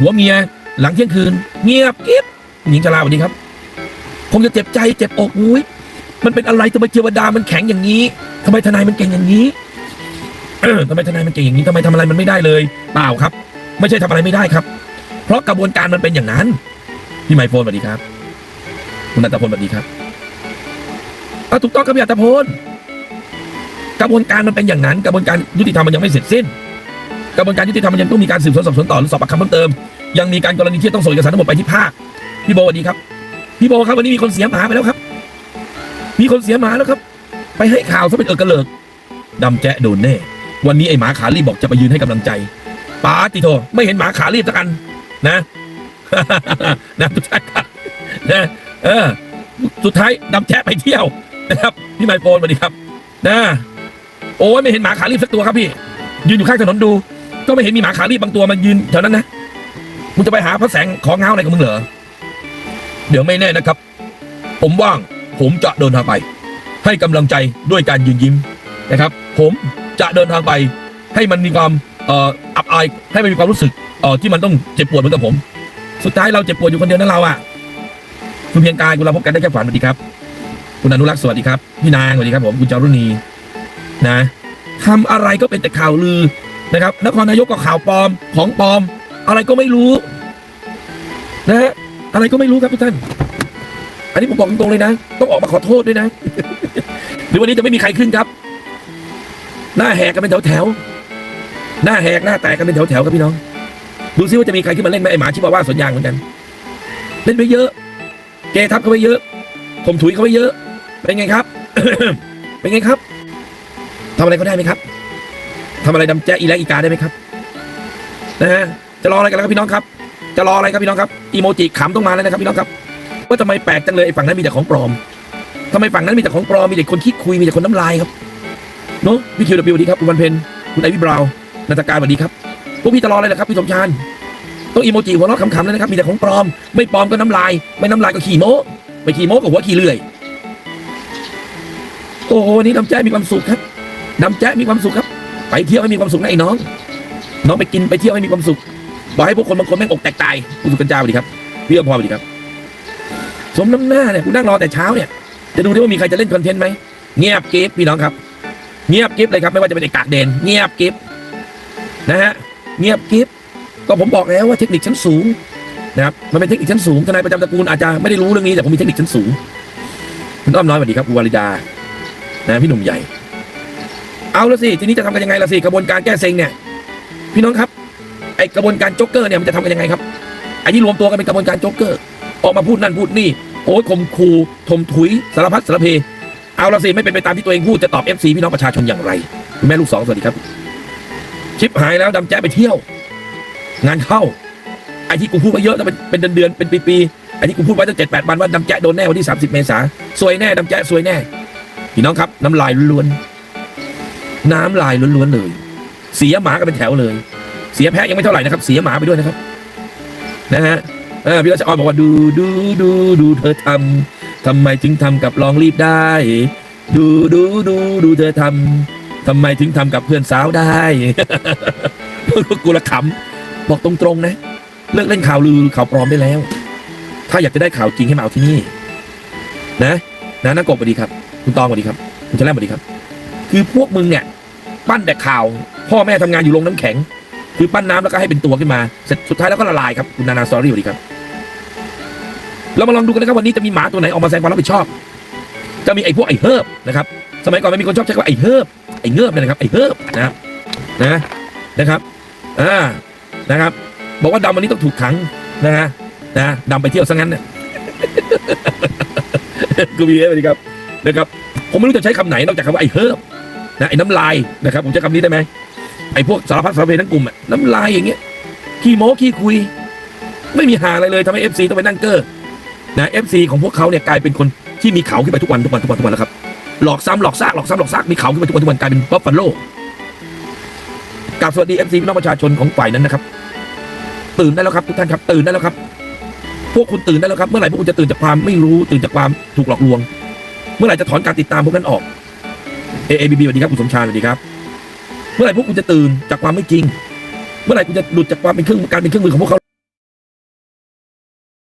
หัวเมียหลังเที่ยงคืน เงียบกิ๊บหญิงชราสวัสดีครับ คงจะเจ็บใจเจ็บอกอุ้ยมันเป็นอะไรทำไมเทวดามันแข็งอย่างนี้ทำไมทนายมันเก่งอย่างนี้เออทำไมทนายมันเก่งอย่างนี้ทำไมทำอะไรมันไม่ได้เลยเปล่าครับ ไม่ใช่ทำอะไรไม่ได้ครับ เพราะกระบวนการมันเป็นอย่างนั้นพี่ไมโฟนสวัสดีครับคุณอัตพลสวัสดีครับอะถูกต้องครับพี่อัตพลกระบวนการมันเป็นอย่างนั้น กระบวนการยุติธรรมมันยังไม่เสร็จสิ้น กระบวนการยุติธรรมมันยังต้องมีการสืบสวนสอบสวนต่อหรือสอบปากคำเพิ่มเติม ยังมีการกรณีที่ต้องส่งเอกสารทั้งหมดไปที่ภาคพี่โบสวัสดีครับ พี่โบครับวันนี้มีคนเสียหมาไปแล้วครับ มีคนเสียหมาแล้วครับ ไปให้ข่าวซะเป็นเออกระเลิกดำแจ๊ะโดนแน่ วันนี้ไอ้หมาขารีบบอกจะไปยืนให้กำลังใจป้าติโทไม่เห็นหมาขารีบสักอันนะนะทุกท่านครับนะเออสุดท้ายดำแจ๊ะไปเที่ยวนะครับพี่ไมโฟนสวัสดีครับนะโอ้ยไม่เห็นหมาขารีบสักตัวครับพี่ยืนอยู่ข้างถนนดู ก็ไม่เห็นมีหมาขารีบบางตัวมันยืนแถวนั้นนะมึงจะไปหาพระแสงของเงาอะไรกับมึงเหรอเดี๋ยวไม่แน่นะครับ ผมว่างผมจะเดินทางไป ให้กำลังใจด้วยการยืนยิ้มนะครับ ผมจะเดินทางไป ให้มันมีความเอ่ออับอายให้มันมีความรู้สึกเอ่อที่มันต้องเจ็บปวดเหมือนกับผม สุดท้ายเราเจ็บปวดอยู่คนเดียวนั่นเราอะคุณเพียงกายคุณเราพบกันได้แค่ฝันสวัสดีครับ คุณอนุรักษ์สวัสดีครับ พี่นางสวัสดีครับผมคุณจารุณีนะทำอะไรก็เป็นแต่ข่าวลือ นะครับนครนายกก็ข่าวปลอมของปลอม อะไรก็ไม่รู้นะฮะอะไรก็ไม่รู้ครับทุกท่าน อันนี้ผมบอกตรงๆเลยนะ ต้องออกมาขอโทษด้วยนะหรือวันนี้จะไม่มีใครขึ้นครับ หน้าแหกกันเป็นแถวๆหน้าแหกหน้าแตกกันเป็นแถวๆครับพี่น้อง ดูซิว่าจะมีใครขึ้นมาเล่นไหมไอหมาชิบะว่าสวนยางเหมือนกัน เล่นไปเยอะ เกทับเขาไปเยอะผมถุยเขาไปเยอะ เป็นไงครับ เป็นไงครับทำอะไรเขาได้ไหมครับ ทำอะไรดำแจ๊อีและอีกาได้ไหมครับนะฮะจะรออะไรกันแล้วครับพี่น้องครับ จะรออะไรครับพี่น้องครับอีโมจิขำต้องมาแล้วนะครับพี่น้องครับว่าทำไมแปลกจังเลยไอ้ฝั่งนั้นมีแต่ของปลอมทำไมฝั่งนั้นมีแต่ของปลอมมีแต่คนขี้คุยมีแต่คนน้ำลายครับเนอะพี่คิวดับบิวสวัสดีครับคุณวันเพ็ญคุณไอวิบราวน์นันทการสวัสดีครับพวกพี่จะรออะไรล่ะครับพี่สมชานต้องอีโมจิหัวเราะขำๆแล้วนะครับมีแต่ของปลอม ไม่ปลอมก็น้ำลาย ไม่น้ำลายก็ขี่โม้ไม่ขี่โม้ก็หัวขี่เลื่อยโอ้โหวันนี้น้ำแจ๊มีความสุขครับน้ำแจ๊มีความสุขครับ ไปเที่ยวให้มีความสุขนะไอ้น้อง น้องไปกินไปเที่ยวให้มีความสุขบอกให้พวกคนบางคนแม่งอกแตกตายคุณสุกัญญาสวัสดีครับพี่อภรสวัสดีครับ สมน้ำหน้าเนี่ยคุณนั่งรอแต่เช้าเนี่ย จะดูได้ว่ามีใครจะเล่นคอนเทนต์ไหมเงียบกิฟพี่น้องครับ เงียบกิฟเลยครับไม่ว่าจะเป็นไอ้กากเดนเงียบกิฟนะฮะเงียบกิฟก็ผมบอกแล้วว่าเทคนิคชั้นสูงนะครับมันเป็นเทคนิคชั้นสูงทนายประจำตระกูลอาจจะไม่ได้รู้เรื่องนี้แต่ผมมีเทคนิคชั้นสูงคุณอ้อมน้อยสวัสดีครับคุณวาริดานะพี่หนุ่มใหญ่ เอาละสิทีนี้จะทำกันยังไงละสิกระบวนการแก้เซ็งเนี่ยพี่น้องครับไอกระบวนการโจ๊กเกอร์เนี่ยมันจะทำกันยังไงครับไอ้ที่รวมตัวกันเป็นกระบวนการโจ๊กเกอร์ ออกมาพูดนั่นพูดนี่โอ้ยข่มขู่ถมถุยสารพัดสารเพเอาละสิไม่เป็นไปตามที่ตัวเองพูดจะตอบ FC พี่น้องประชาชนอย่างไรแม่ลูกสองสวัสดีครับ ชิปหายแล้วดำแจ๊ไปเที่ยว งานเข้าไอ้ที่กูพูดไปเยอะแล้วเป็นเป็นเดือนเป็นปีๆไอ้ที่กูพูดไว้ตั้งเจ็ดแปดวันว่าดำแจ๊โดนแน่วันที่ 30 เมษาสวยแน่ดำแจ๊สวยแน่พี่น้องครับน้ำลายล้วน น้ำลายล้วนๆเลย เสียหมากันเป็นแถวเลย เสียแพะยังไม่เท่าไหร่นะครับ เสียหมาไปด้วยนะครับ นะฮะเออพี่รัชออนบอกว่าดูดูดูดูเธอทำทำไมถึงทำกับลองรีบได้ ดูดูดูดูเธอทำทำไมถึงทำกับเพื่อนสาวได้กูละขำบอกตรงๆนะ เลิกเล่นข่าวลือข่าวปลอมได้แล้ว ถ้าอยากจะได้ข่าวจริงให้มาเอาที่นี่ นะนะนักกบสวัสดีครับ คุณตองสวัสดีครับ คุณชะแลมสวัสดีครับ คือพวกมึงเนี่ย ปั้นแต่ข่าว พ่อแม่ทำงานอยู่โรงน้ำแข็ง คือปั้นน้ำแล้วก็ให้เป็นตัวขึ้นมาเสร็จสุดท้ายแล้วก็ละลายครับคุณนานาสอรี่สวัสดีครับเรามาลองดูกันนะครับวันนี้จะมีหมาตัวไหนออกมาแสดงความรับผิดชอบ จะมีไอ้พวกไอ้เฮิบนะครับ สมัยก่อนมันมีคนชอบใช้คำว่าไอ้เฮิบไอ้เงือบนะครับไอ้เฮิบนะครับนะนะครับอ่านะครับ บอกว่าดำวันนี้ต้องถูกขังนะฮะนะดำไปเที่ยวซะงั้นเนี่ยกูมีเอสวัสดีครับนะครับผมไม่รู้จะใช้คำไหนนอกจากคำว่าไอ้เฮิบ นะไอ้น้ำลายนะครับผมใช้คำนี้ได้ไหมไอ้พวกสารพัดสารเพทั้งกลุ่มอะน้ำลายอย่างเงี้ยขี้โม้ขี้คุย ไม่มีหาอะไรเลยทำให้เอฟซีต้องไปนั่งเกอร์นะเอฟซีของพวกเขาเนี่ยกลายเป็นคนที่มีเขาขึ้นไปทุกวันทุกวันทุกวันทุกวันแล้วครับหลอกซ้ำหลอกซากหลอกซ้ำหลอกซากมีเขาขึ้นไปทุกวันทุกวันกลายเป็นบัฟฟาโลกราบสวัสดีเอฟซีพี่น้องประชาชนของฝ่ายนั้นนะครับ ตื่นได้แล้วครับทุกท่านครับตื่นได้แล้วครับ พวกคุณตื่นได้แล้วครับ เมื่อไหร่พวกคุณจะตื่นจากความไม่รู้ตื่นจากความถูกหลอกลวง เมื่อไหร่จะถอนการติดตามพวกนั้นออก เอเอบีบีสวัสดีครับคุณสมชายสวัสดีครับ เมื่อไหร่พวกคุณจะตื่นจากความไม่จริง เมื่อไหร่คุณจะหลุดจากความเป็นเครื่องการเป็นเครื่องมือของพวกเขา